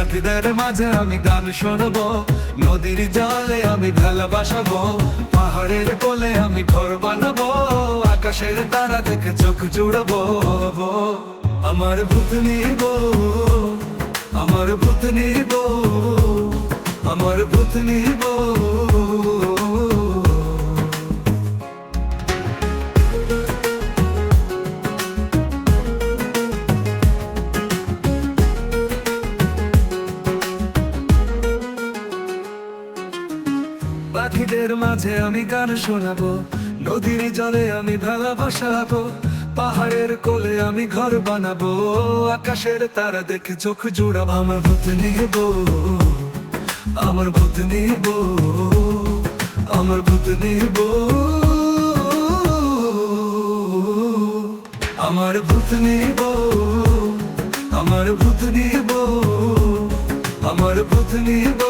পাখিদের মাঝে আমি গান শোনাবো। নদীর জলে আমি ভালোবাসাবো পাহাড়ের কোলে আমি ঘর বানাবো। আকাশের তারা থেকে চোখ জুড়াবো। আমার ভূত নিব আমার ভূত নিব আমার ভূত নিব পাখিদের মাঝে আমি গান শোনাবো, নদীর জলে আমি ভেলা বসাবো, পাহাড়ের কোলে আমি ঘর বানাবো, আকাশের তারা দেখে চোখ জুড়াবো, আমার ভূত নিব, আমার ভূত নিব, আমার ভূত নিব, আমার ভূত নিব, আমার ভূত নিব, আমার ভূত নিব।